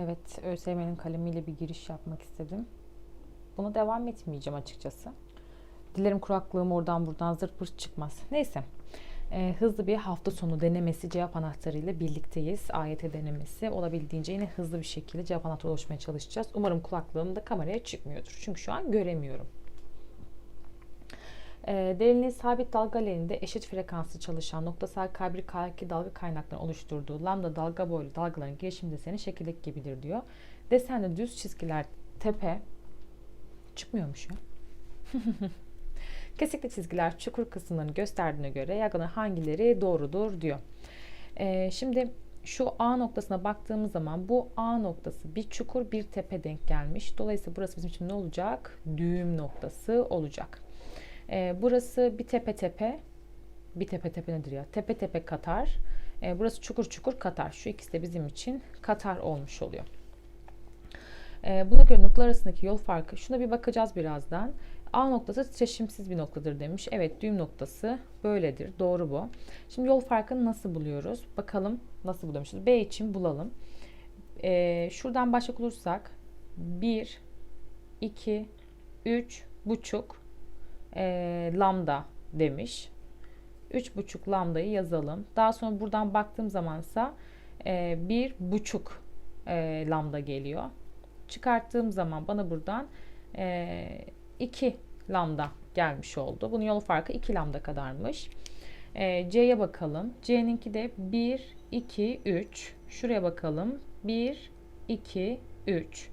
Evet, ÖSYM'nin kalemiyle bir giriş yapmak istedim. Buna devam etmeyeceğim açıkçası. Dilerim kuraklığım oradan buradan zırt pırt çıkmaz. Neyse. Ee, hızlı bir hafta sonu denemesi cevap anahtarıyla birlikteyiz. AYT denemesi. Olabildiğince yine hızlı bir şekilde cevap anahtarı oluşmaya çalışacağız. Umarım kulaklığım da kameraya çıkmıyordur. Çünkü şu an göremiyorum. E, derinliği sabit dalga alanında eşit frekanslı çalışan noktasal K1 K2 dalga kaynaklarının oluşturduğu lambda dalga boylu dalgaların gelişim deseni şekildeki gibidir diyor. Desende düz çizgiler tepe çıkmıyormuş ya. Kesikli çizgiler çukur kısımlarını gösterdiğine göre yargının hangileri doğrudur diyor. E, şimdi şu A noktasına baktığımız zaman bu A noktası bir çukur bir tepe denk gelmiş. Dolayısıyla burası bizim için ne olacak? Düğüm noktası olacak. E, burası bir tepe tepe. Bir tepe tepe nedir ya? Tepe tepe katar. E, burası çukur çukur katar. Şu ikisi de bizim için katar olmuş oluyor. E, buna göre noktalar arasındaki yol farkı. Şuna bir bakacağız birazdan. A noktası titreşimsiz bir noktadır demiş. Evet düğüm noktası böyledir. Doğru bu. Şimdi yol farkını nasıl buluyoruz? Bakalım nasıl buluyormuşuz. B için bulalım. E, şuradan başlayacak olursak 1, 2, 3 buçuk e, lambda demiş. 3,5 lambdayı yazalım. Daha sonra buradan baktığım zamansa e, bir buçuk e, lambda geliyor. Çıkarttığım zaman bana buradan e, 2 lambda gelmiş oldu. Bunun yol farkı 2 lambda kadarmış. E, C'ye bakalım. C'ninki de 1, 2, 3. Şuraya bakalım. 1, 2, 3.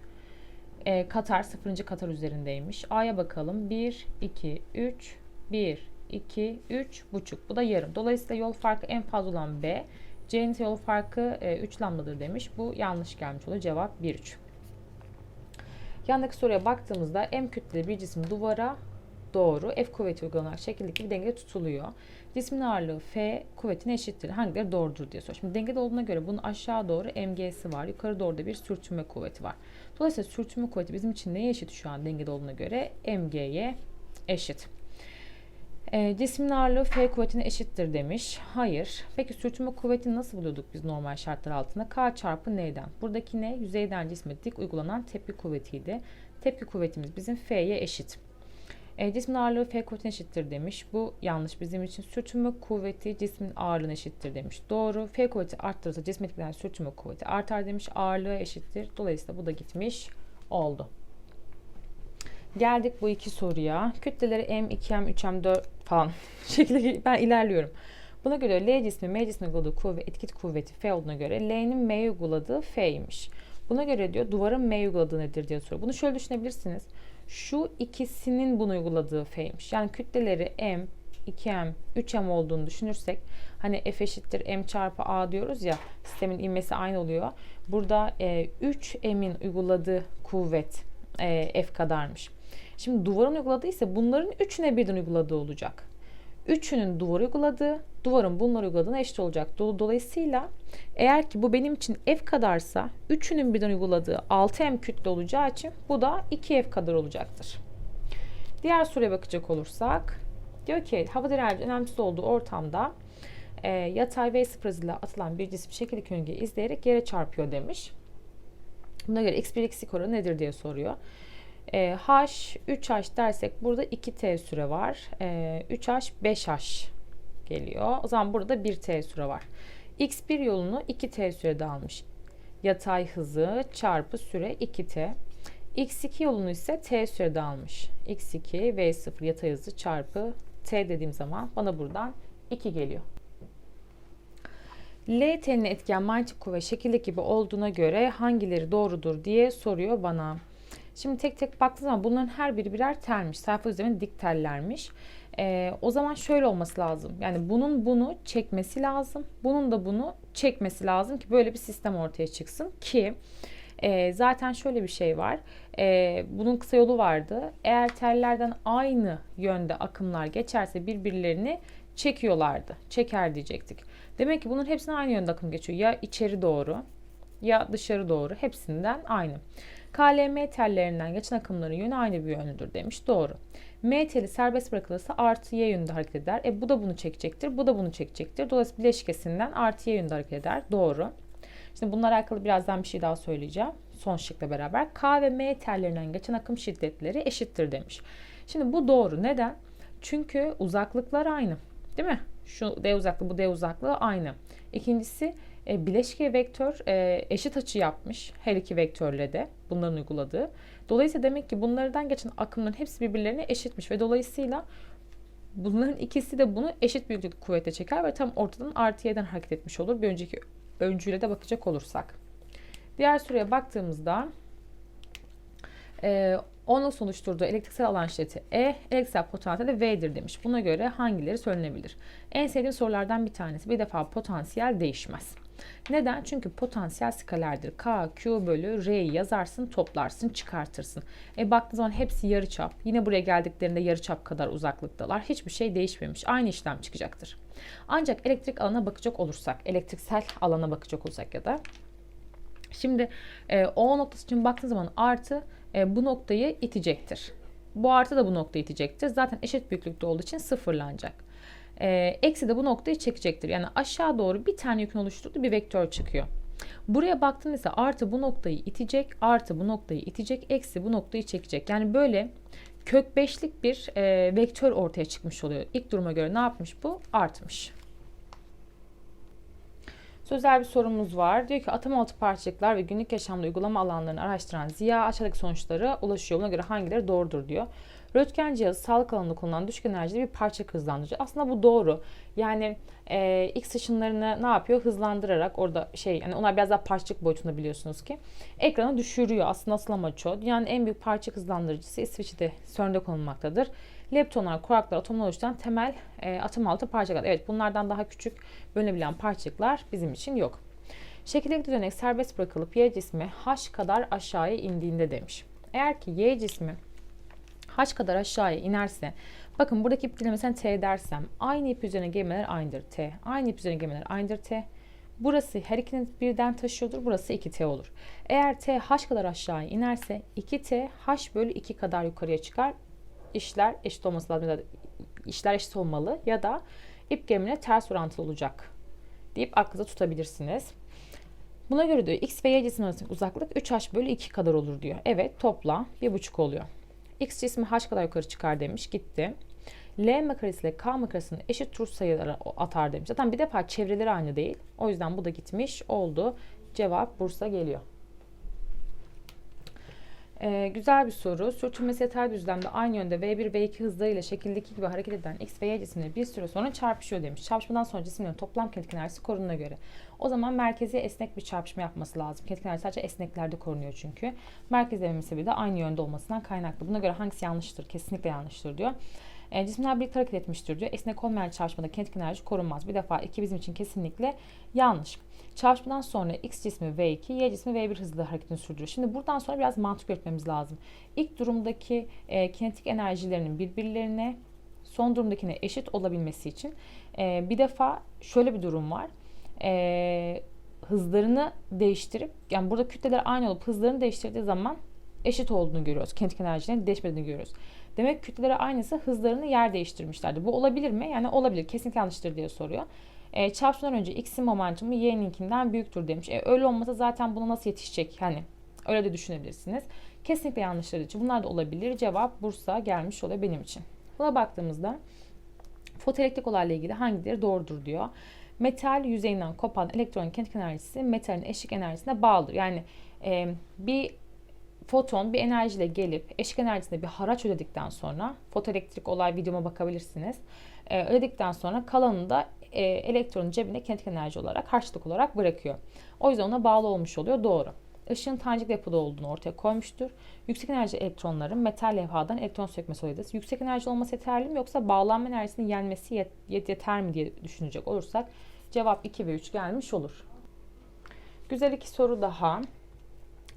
E, Katar 0. Katar üzerindeymiş. A'ya bakalım. 1, 2, 3, 1, 2, 3 buçuk. Bu da yarım. Dolayısıyla yol farkı en fazla olan B. C'nin yol farkı e, 3 lambdadır demiş. Bu yanlış gelmiş oluyor. Cevap 1, 3. Yandaki soruya baktığımızda M kütleli bir cisim duvara doğru F kuvveti uygulanarak şekildeki bir dengede tutuluyor. Cismin ağırlığı F kuvvetine eşittir. Hangileri doğrudur diye soruyor. Şimdi dengede olduğuna göre bunun aşağı doğru MG'si var. Yukarı doğru da bir sürtünme kuvveti var. Dolayısıyla sürtünme kuvveti bizim için neye eşit şu an dengede olduğuna göre MG'ye eşit. E, cismin ağırlığı F kuvvetine eşittir demiş. Hayır. Peki sürtünme kuvvetini nasıl buluyorduk biz normal şartlar altında? K çarpı neyden? Buradaki ne? Yüzeyden cisme dik uygulanan tepki kuvvetiydi. Tepki kuvvetimiz bizim F'ye eşit. E, cismin ağırlığı F kuvvetine eşittir demiş. Bu yanlış bizim için. Sürtünme kuvveti cismin ağırlığına eşittir demiş. Doğru. F kuvveti arttırırsa cisme etkilenen sürtünme kuvveti artar demiş. Ağırlığı eşittir. Dolayısıyla bu da gitmiş oldu. Geldik bu iki soruya. Kütleleri M, 2M, 3M, 4 falan şekilde ben ilerliyorum. Buna göre L cismi M cismine uyguladığı kuvvet, etki kuvveti F olduğuna göre L'nin M'ye uyguladığı F'ymiş. Buna göre diyor duvarın M'ye uyguladığı nedir diye soruyor. Bunu şöyle düşünebilirsiniz. Şu ikisinin bunu uyguladığı F'ymiş. Yani kütleleri M, 2M, 3M olduğunu düşünürsek hani F eşittir M çarpı A diyoruz ya sistemin inmesi aynı oluyor. Burada e, 3M'in uyguladığı kuvvet e, F kadarmış. Şimdi duvarın uyguladığı ise bunların üçüne birden uyguladığı olacak. Üçünün duvar uyguladığı, duvarın bunları uyguladığına eşit olacak. Dolayısıyla eğer ki bu benim için F kadarsa üçünün birden uyguladığı 6M kütle olacağı için bu da 2F kadar olacaktır. Diğer soruya bakacak olursak diyor ki hava direnci önemsiz olduğu ortamda e, yatay V sıfır hızıyla atılan bir cisim şekil yörüngeyi izleyerek yere çarpıyor demiş. Buna göre x1 x2 oranı nedir diye soruyor. E, H 3H dersek burada 2T süre var. E, 3H 5H geliyor. O zaman burada 1T süre var. X1 yolunu 2T sürede almış. Yatay hızı çarpı süre 2T. X2 yolunu ise T sürede almış. X2 V0 yatay hızı çarpı T dediğim zaman bana buradan 2 geliyor. L teline etken manyetik kuvvet şekildeki gibi olduğuna göre hangileri doğrudur diye soruyor bana. Şimdi tek tek baktığım zaman bunların her biri birer telmiş. Sayfa üzerinde dik tellermiş. Ee, o zaman şöyle olması lazım. Yani bunun bunu çekmesi lazım. Bunun da bunu çekmesi lazım ki böyle bir sistem ortaya çıksın ki e, zaten şöyle bir şey var. E, bunun kısa yolu vardı. Eğer tellerden aynı yönde akımlar geçerse birbirlerini çekiyorlardı. Çeker diyecektik. Demek ki bunun hepsine aynı yönde akım geçiyor. Ya içeri doğru ya dışarı doğru. Hepsinden aynı. KLM tellerinden geçen akımların yönü aynı bir yönlüdür demiş. Doğru. M teli serbest bırakılırsa artı Y yönünde hareket eder. E bu da bunu çekecektir. Bu da bunu çekecektir. Dolayısıyla bileşkesinden artı Y yönünde hareket eder. Doğru. Şimdi bunlarla alakalı birazdan bir şey daha söyleyeceğim. Son şıkla beraber. K ve M tellerinden geçen akım şiddetleri eşittir demiş. Şimdi bu doğru. Neden? Çünkü uzaklıklar aynı. Değil mi? Şu D uzaklığı bu D uzaklığı aynı. İkincisi e, bileşke vektör e, eşit açı yapmış her iki vektörle de bunların uyguladığı. Dolayısıyla demek ki bunlardan geçen akımların hepsi birbirlerine eşitmiş ve dolayısıyla bunların ikisi de bunu eşit büyüklükte kuvvete çeker ve tam ortadan artı y'den hareket etmiş olur. Bir önceki öncüyle de bakacak olursak. Diğer soruya baktığımızda e, onun oluşturduğu elektriksel alan şiddeti E, elektriksel potansiyeli V'dir demiş. Buna göre hangileri söylenebilir? En sevdiğim sorulardan bir tanesi. Bir defa potansiyel değişmez. Neden? Çünkü potansiyel skalerdir. K, Q bölü R'yi yazarsın, toplarsın, çıkartırsın. E baktığın zaman hepsi yarıçap. Yine buraya geldiklerinde yarıçap kadar uzaklıktalar. Hiçbir şey değişmemiş. Aynı işlem çıkacaktır. Ancak elektrik alana bakacak olursak, elektriksel alana bakacak olursak ya da Şimdi e, O noktası için baktığın zaman artı e, bu noktayı itecektir. Bu artı da bu noktayı itecektir. Zaten eşit büyüklükte olduğu için sıfırlanacak. E, eksi de bu noktayı çekecektir. Yani aşağı doğru bir tane yükün oluşturduğu bir vektör çıkıyor. Buraya baktığında ise artı bu noktayı itecek, artı bu noktayı itecek, eksi bu noktayı çekecek. Yani böyle kök beşlik bir e, vektör ortaya çıkmış oluyor. İlk duruma göre ne yapmış bu? Artmış. Sözel bir sorumuz var. Diyor ki atom altı parçacıklar ve günlük yaşamda uygulama alanlarını araştıran Ziya aşağıdaki sonuçlara ulaşıyor. Buna göre hangileri doğrudur diyor. Röntgen cihazı sağlık alanında kullanılan düşük enerjili bir parça hızlandırıcı. Aslında bu doğru. Yani e, X ışınlarını ne yapıyor? Hızlandırarak orada şey yani onlar biraz daha parçacık boyutunda biliyorsunuz ki. Ekrana düşürüyor. Aslında asıl amaç o. Dünyanın en büyük parça hızlandırıcısı İsviçre'de CERN'de konulmaktadır. Leptonlar, kuraklar, atomlar oluşturan temel e, atom altı parçacıklar. Evet bunlardan daha küçük bölünebilen parçacıklar bizim için yok. Şekildeki düzenek serbest bırakılıp Y cismi H kadar aşağıya indiğinde demiş. Eğer ki Y cismi H kadar aşağıya inerse bakın buradaki ip dilemesine T dersem aynı ip üzerine gemiler aynıdır T. Aynı ip üzerine gemiler aynıdır T. Burası her ikinin birden taşıyordur. Burası 2T olur. Eğer T H kadar aşağıya inerse 2T H bölü 2 kadar yukarıya çıkar işler eşit olması lazım ya da işler eşit olmalı ya da ip gerimine ters orantılı olacak deyip aklınıza tutabilirsiniz. Buna göre diyor x ve y cismi arasındaki uzaklık 3h bölü 2 kadar olur diyor. Evet topla 1,5 oluyor. x cismi h kadar yukarı çıkar demiş gitti. L makaresi ile K makaresinin eşit tur sayıları atar demiş. Zaten bir defa çevreleri aynı değil. O yüzden bu da gitmiş oldu. Cevap Bursa geliyor. Ee, güzel bir soru. Sürtünmesi yatay düzlemde aynı yönde V1 V2 hızlarıyla şekildeki gibi hareket eden X ve Y cisimleri bir süre sonra çarpışıyor demiş. Çarpışmadan sonra cisimlerin toplam kinetik enerjisi korununa göre. O zaman merkezi esnek bir çarpışma yapması lazım. Kinetik enerji sadece esneklerde korunuyor çünkü. Merkez ivmesi de aynı yönde olmasından kaynaklı. Buna göre hangisi yanlıştır? Kesinlikle yanlıştır diyor. E, cisimler birlikte hareket etmiştir diyor. Esnek olmayan çarpışmada kinetik enerji korunmaz. Bir defa iki bizim için kesinlikle yanlış. Çarpışmadan sonra X cismi V2, Y cismi V1 hızla hareketini sürdürüyor. Şimdi buradan sonra biraz mantık yürütmemiz lazım. İlk durumdaki e, kinetik enerjilerinin birbirlerine son durumdakine eşit olabilmesi için e, bir defa şöyle bir durum var. E, hızlarını değiştirip yani burada kütleler aynı olup hızlarını değiştirdiği zaman eşit olduğunu görüyoruz. Kinetik enerjinin değişmediğini görüyoruz. Demek kütleleri aynısı hızlarını yer değiştirmişlerdi. Bu olabilir mi? Yani olabilir. Kesinlikle yanlıştır diye soruyor. E, çarpışmadan önce x'in momentumu y'ninkinden büyüktür demiş. E, öyle olmasa zaten buna nasıl yetişecek? Hani öyle de düşünebilirsiniz. Kesinlikle yanlışları için bunlar da olabilir. Cevap Bursa gelmiş oluyor benim için. Buna baktığımızda fotoelektrik olayla ilgili hangileri doğrudur diyor. Metal yüzeyinden kopan elektron kinetik enerjisi metalin eşik enerjisine bağlıdır. Yani e, bir foton bir enerjiyle gelip eşik enerjisinde bir haraç ödedikten sonra fotoelektrik olay videoma bakabilirsiniz. E, ödedikten sonra kalanını da e, elektronun cebine kinetik enerji olarak harçlık olarak bırakıyor. O yüzden ona bağlı olmuş oluyor. Doğru. Işığın tanecik yapıda olduğunu ortaya koymuştur. Yüksek enerji elektronların metal levhadan elektron sökmesi olayıdır. Yüksek enerji olması yeterli mi yoksa bağlanma enerjisinin yenmesi yet- yeter mi diye düşünecek olursak cevap 2 ve 3 gelmiş olur. Güzel iki soru daha.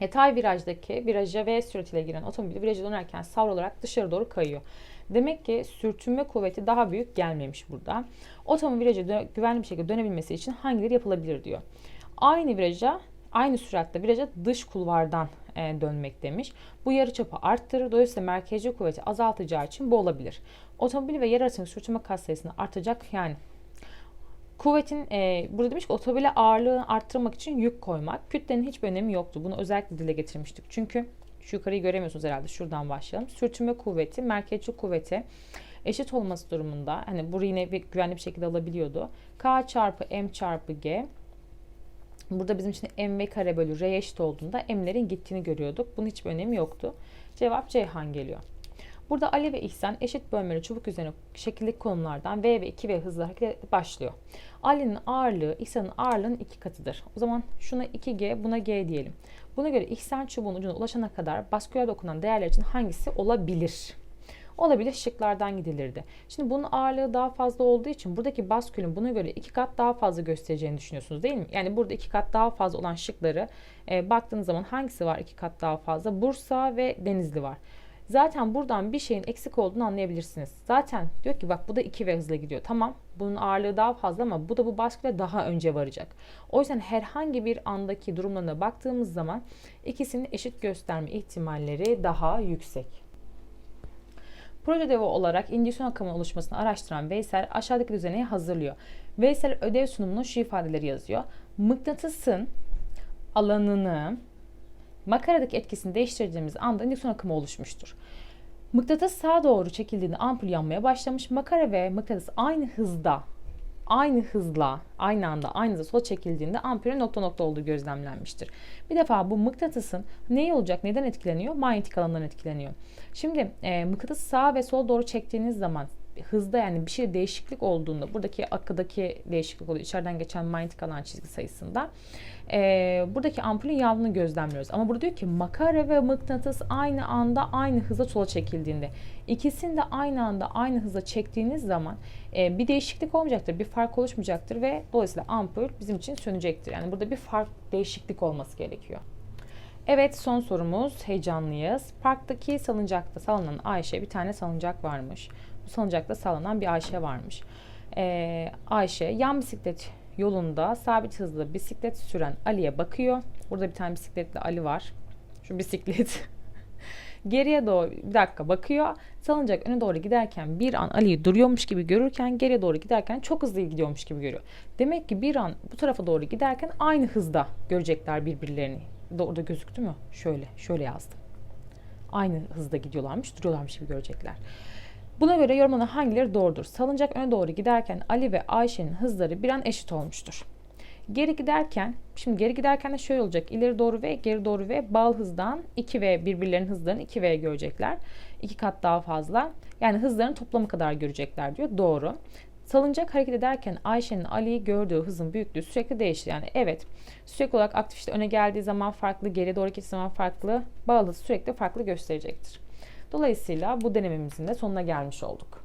Yatay virajdaki viraja V süratiyle giren otomobil viraja dönerken savrularak dışarı doğru kayıyor. Demek ki sürtünme kuvveti daha büyük gelmemiş burada. Otomobil viraja güvenli bir şekilde dönebilmesi için hangileri yapılabilir diyor. Aynı viraja aynı süratle viraja dış kulvardan e, dönmek demiş. Bu yarıçapı arttırır. Dolayısıyla merkezi kuvveti azaltacağı için bu olabilir. Otomobil ve yer arasındaki sürtünme katsayısını artacak yani Kuvvetin e, burada demiş ki otomobile ağırlığını arttırmak için yük koymak. Kütlenin hiçbir önemi yoktu. Bunu özellikle dile getirmiştik. Çünkü şu yukarıyı göremiyorsunuz herhalde. Şuradan başlayalım. Sürtünme kuvveti, merkezçi kuvveti eşit olması durumunda hani burayı yine bir güvenli bir şekilde alabiliyordu. K çarpı M çarpı G Burada bizim için m v kare bölü r eşit olduğunda m'lerin gittiğini görüyorduk. Bunun hiçbir önemi yoktu. Cevap Ceyhan geliyor. Burada Ali ve İhsan eşit bölmeli çubuk üzerine şekillik konumlardan V ve 2V hızla hareket başlıyor. Ali'nin ağırlığı İhsan'ın ağırlığının iki katıdır. O zaman şuna 2G buna G diyelim. Buna göre İhsan çubuğun ucuna ulaşana kadar baskıya dokunan değerler için hangisi olabilir? olabilir şıklardan gidilirdi. Şimdi bunun ağırlığı daha fazla olduğu için buradaki baskülün buna göre iki kat daha fazla göstereceğini düşünüyorsunuz değil mi? Yani burada iki kat daha fazla olan şıkları e, baktığınız zaman hangisi var iki kat daha fazla? Bursa ve Denizli var. Zaten buradan bir şeyin eksik olduğunu anlayabilirsiniz. Zaten diyor ki bak bu da 2 ve hızla gidiyor. Tamam bunun ağırlığı daha fazla ama bu da bu baskıyla daha önce varacak. O yüzden herhangi bir andaki durumlarına baktığımız zaman ikisinin eşit gösterme ihtimalleri daha yüksek. Proje ödevi olarak indüksiyon akımının oluşmasını araştıran Veysel aşağıdaki düzeneyi hazırlıyor. Veysel ödev sunumunu şu ifadeleri yazıyor. Mıknatısın alanını makaradaki etkisini değiştirdiğimiz anda indüksiyon akımı oluşmuştur. Mıknatıs sağa doğru çekildiğinde ampul yanmaya başlamış. Makara ve mıknatıs aynı hızda aynı hızla aynı anda aynı hızla sola çekildiğinde ampulün nokta nokta olduğu gözlemlenmiştir. Bir defa bu mıknatısın neyi olacak neden etkileniyor? Manyetik alandan etkileniyor. Şimdi e, mıknatısı sağa ve sola doğru çektiğiniz zaman hızda yani bir şey değişiklik olduğunda buradaki akıdaki değişiklik oluyor. içeriden geçen manyetik alan çizgi sayısında. E, buradaki ampulün yandığını gözlemliyoruz. Ama burada diyor ki makara ve mıknatıs aynı anda aynı hıza sola çekildiğinde ikisini de aynı anda aynı hıza çektiğiniz zaman e, bir değişiklik olmayacaktır. Bir fark oluşmayacaktır ve dolayısıyla ampul bizim için sönecektir. Yani burada bir fark değişiklik olması gerekiyor. Evet son sorumuz heyecanlıyız. Parktaki salıncakta salınan Ayşe bir tane salıncak varmış. Bu salıncakta sallanan bir Ayşe varmış. Ee, Ayşe yan bisiklet yolunda sabit hızlı bisiklet süren Ali'ye bakıyor. Burada bir tane bisikletli Ali var. Şu bisiklet. Geriye doğru bir dakika bakıyor. Salıncak öne doğru giderken bir an Ali'yi duruyormuş gibi görürken geriye doğru giderken çok hızlı gidiyormuş gibi görüyor. Demek ki bir an bu tarafa doğru giderken aynı hızda görecekler birbirlerini. Orada gözüktü mü? Şöyle, şöyle yazdım. Aynı hızda gidiyorlarmış, duruyorlarmış gibi görecekler. Buna göre yorumlanan hangileri doğrudur? Salıncak öne doğru giderken Ali ve Ayşe'nin hızları bir an eşit olmuştur. Geri giderken, şimdi geri giderken de şöyle olacak. İleri doğru ve geri doğru ve bağlı hızdan 2 ve birbirlerinin hızlarını 2 v görecekler. 2 kat daha fazla. Yani hızların toplamı kadar görecekler diyor. Doğru. Salıncak hareket ederken Ayşe'nin Ali'yi gördüğü hızın büyüklüğü sürekli değişti. Yani evet sürekli olarak aktif işte öne geldiği zaman farklı, geri doğru gittiği zaman farklı, bağlı sürekli farklı gösterecektir. Dolayısıyla bu denememizin de sonuna gelmiş olduk.